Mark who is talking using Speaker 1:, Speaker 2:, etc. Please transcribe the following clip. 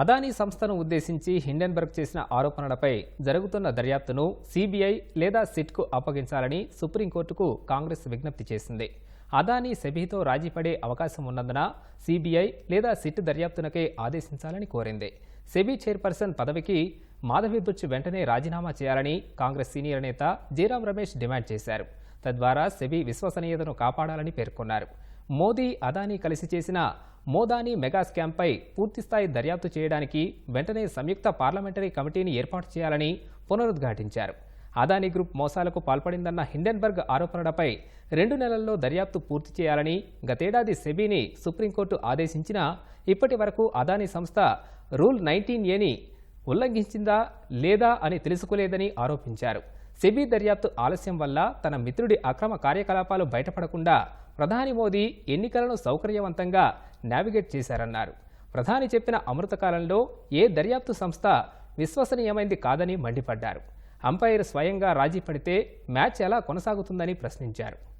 Speaker 1: అదానీ సంస్థను ఉద్దేశించి హిండెన్బర్గ్ చేసిన ఆరోపణలపై జరుగుతున్న దర్యాప్తును సీబీఐ లేదా సిట్కు అప్పగించాలని సుప్రీంకోర్టుకు కాంగ్రెస్ విజ్ఞప్తి చేసింది. అదానీ సెబీతో రాజీపడే అవకాశం ఉన్నందున సీబీఐ లేదా సిట్ దర్యాప్తునకే ఆదేశించాలని కోరింది. సెబీ చైర్పర్సన్ పదవికి మాధవి బుచ్ వెంటనే రాజీనామా చేయాలని కాంగ్రెస్ సీనియర్ నేత జీరాం రమేష్ డిమాండ్ చేశారు. తద్వారా సెబీ విశ్వసనీయతను కాపాడాలని పేర్కొన్నారు. మోదీ అదానీ కలిసి చేసిన మోదానీ మెగా స్కామ్పై పూర్తిస్థాయి దర్యాప్తు చేయడానికి వెంటనే సంయుక్త పార్లమెంటరీ కమిటీని ఏర్పాటు చేయాలని పునరుద్ఘాటించారు. అదానీ గ్రూప్ మోసాలకు పాల్పడిందన్న హిండెన్బర్గ్ ఆరోపణలపై రెండు నెలల్లో దర్యాప్తు పూర్తి చేయాలని గతేడాది సెబీని సుప్రీంకోర్టు ఆదేశించినా ఇప్పటి వరకు అదానీ సంస్థ రూల్ నైన్టీన్ ఏని ఉల్లంఘించిందా లేదా అని తెలుసుకోలేదని ఆరోపించారు. సెబీ దర్యాప్తు ఆలస్యం వల్ల తన మిత్రుడి అక్రమ కార్యకలాపాలు బయటపడకుండా ప్రధాని మోదీ ఎన్నికలను సౌకర్యవంతంగా నావిగేట్ చేశారన్నారు. ప్రధాని చెప్పిన అమృతకాలంలో ఏ దర్యాప్తు సంస్థ విశ్వసనీయమైంది కాదని మండిపడ్డారు. అంపైర్ స్వయంగా రాజీ పడితే మ్యాచ్ ఎలా కొనసాగుతుందని ప్రశ్నించారు.